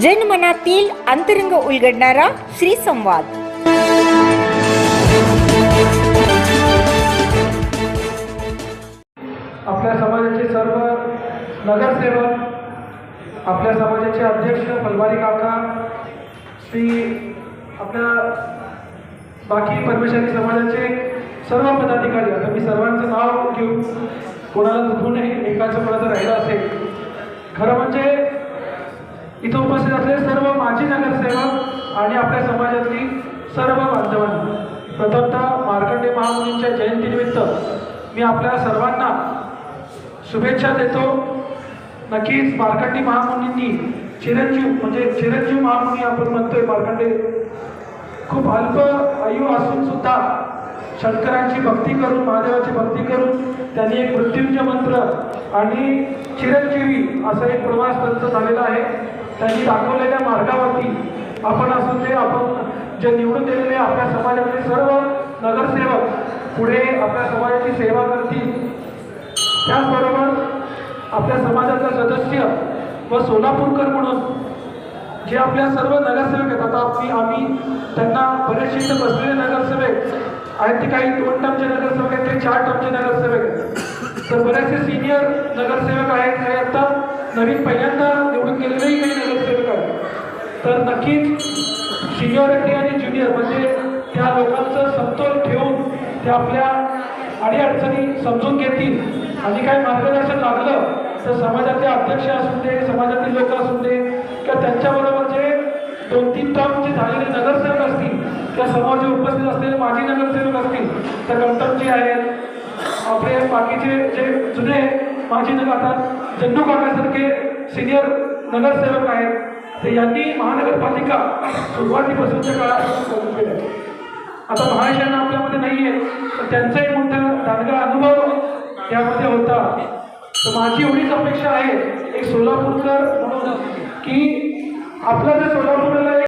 मनातील अंतरंग उलगडणारा श्री संवाद आपल्या समाजाचे सर्व नगरसेवक आपल्या समाजाचे अध्यक्ष फलवारी काका श्री आपल्या बाकी परमेश्वरी समाजाचे सर्व पदाधिकारी आता मी सर्वांचं नाव घेऊन कोणाला दुखू नये एकाचं कोणाचं राहिलं असेल. खरं म्हणजे इथं सर्व माजी नगरसेवक आणि आपल्या समाजातली सर्व बांधवांना प्रथमतः मार्कंडे महामुनींच्या जयंतीनिमित्त मी आपल्या सर्वांना शुभेच्छा देतो. नक्कीच मार्कंडी महामुनींनी चिरंजीव म्हणजे चिरंजीव महामुनी आपण म्हणतोय मार्कंडे खूप अल्प आयु असून सुद्धा शंकरांची भक्ती करून महादेवाची भक्ती करून त्यांनी एक मृत्यूंचे मंत्र आणि चिरंजीवी असा एक प्रवास त्यांचा झालेला आहे. त्यांनी दाखवलेल्या मार्गावरती आपण असून ते आपण जे निवडून दिलेले आपल्या समाजातले सर्व नगरसेवक पुढे आपल्या समाजाची सेवा करतील. त्याचबरोबर आपल्या समाजाचा सदस्य व सोलापूरकर म्हणून जे आपल्या सर्व नगरसेवक आहेत आता आम्ही आम्ही त्यांना बरेचसे इथं बसलेले नगरसेवक आहेत. ते काही दोन टर्मचे नगरसेवक आहेत ते चार टर्मचे नगरसेवक आहेत. तर बरेचसे सिनियर नगरसेवक आहेत ते आता नवीन पहिल्यांदा केलेलंही काही नगरसेवक आहेत तर नक्कीच सिनियॉरिटी आणि ज्युनियर म्हणजे त्या लोकांचं समतोल ठेवून ते आपल्या अडीअडचणी समजून घेतील. आणि काही मार्गदर्शन लागलं तर समाजाचे अध्यक्ष असू दे समाजातील लोक असू दे किंवा त्यांच्याबरोबर जे दोन तीन टर्म जे झालेले नगरसेवक असतील त्या समाज उपस्थित असलेले माजी नगरसेवक असतील तर कंटमचे आहेत आपले बाकीचे जे जुने माजी नगर आता जन्नू काकासारखे सिनियर नगरसेवक आहेत. ते यांनी महानगरपालिका सुरुवातीपासूनच्या काळात करून केलं आता आता यांना आपल्यामध्ये नाही आहे तर त्यांचाही एक मोठा दांडगा अनुभव यामध्ये होता. तर माझी एवढीच अपेक्षा आहे एक सोलापूरकर म्हणून की आपलं जे सोलापूरला एक